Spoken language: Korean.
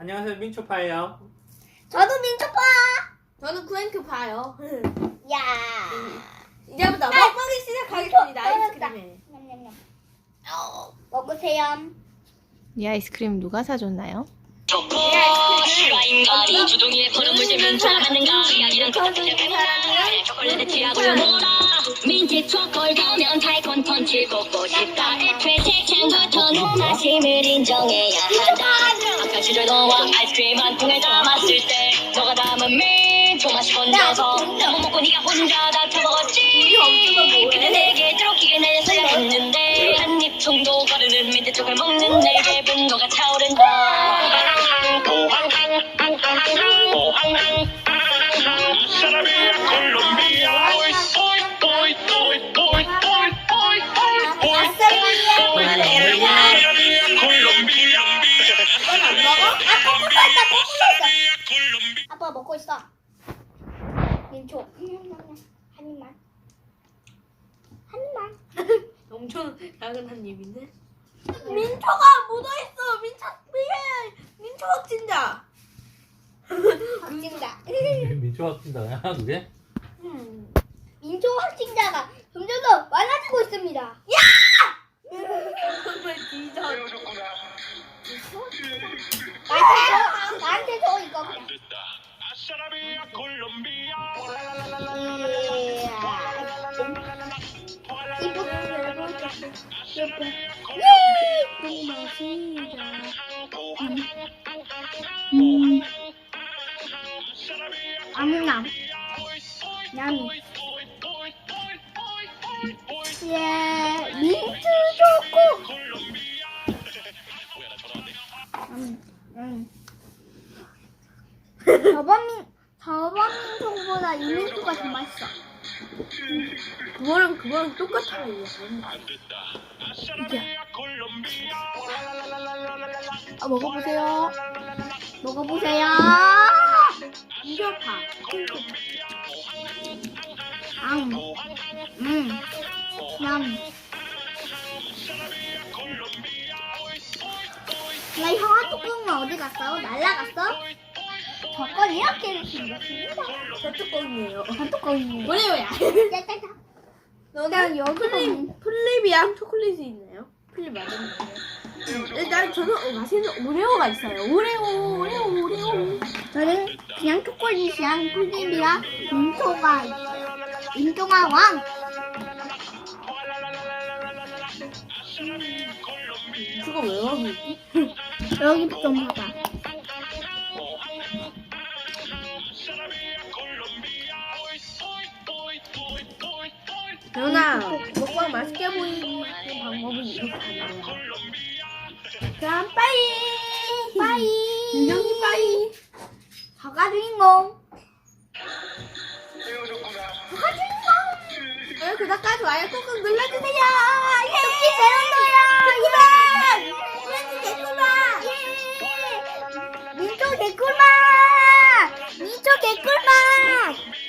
안녕하세요 민초파예요. 저도 민초파. 저는 봐요. 야. 이제부터 먹방이 시작하겠습니다. 아, 아이스크림에. 냠냠냠. 먹으세요. 이 아이스크림 누가 사줬나요? 실화인가니 주둥이에 버릇물 들면 좋아하는가 이야기는 똑같은 게 초콜릿에 취하고요 민트 초콜 가면 달콤 펀치 먹고 싶다 애초에 책창부터 내 맛임을 인정해야 한다 시절 너와 아이스크림 한 통을 담았을 때 너가 담은 민초 맛이 건져서 나 못 먹고 네가 혼자 다 처먹었지 근데 내게 들어오기게 날렸어야 했는데 한입 정도 거르는 민트 초콜 먹는 내게 분노가 차오른다 콜롬비아 아, 있어. 아빠 먹고 있어. 민초. 한 입만. 한 입만. 엄청 작은 한 입인데. 민초가 묻어 있어. 민초, 민초 확진자. 확진자. 민초 확진자야 그게? 민초 확진자가 나한테 줘, 이거 그냥. 사람이야 콜롬비아 아무나. 난. 예, 민트 초코. 음, 음. 저번 민, 저번 민초보다 이 민초가 더 맛있어. 그거랑 그거랑 똑같아요. 아, 먹어보세요. 먹어보세요. 민초파. 음, 음, 냠. 나 형아 뚜껑은 어디 갔어? 날라갔어? 저건 이렇게 생겼습니다. 저 뚜껑이에요. 저 뚜껑이. 뭐래요야? 짜자자. 너는 여기 플립 플립이랑 초콜릿이 있나요? 플립 맞았나요? 일단 저는 어, 맛있는 오레오가 있어요. 오레오, 오레오, 오레오. 저는 그냥 초콜릿이랑 꿀잼이랑 민초가 있어요. 민초가 왕. 그거 왜 하고 있지? 여기 좀 봐봐. 누나 먹방 맛있게 보이는 방법은 이렇게 하는 거야. 그럼 빠이! 빠이! 인정이 빠이! 화가 주인공! 화가 주인공! 네, 구독과 좋아요 꾹꾹 눌러주세요! 토끼 배운거야! 예! 민초 개꿀맛 민초 개꿀맛! 민초 개꿀맛!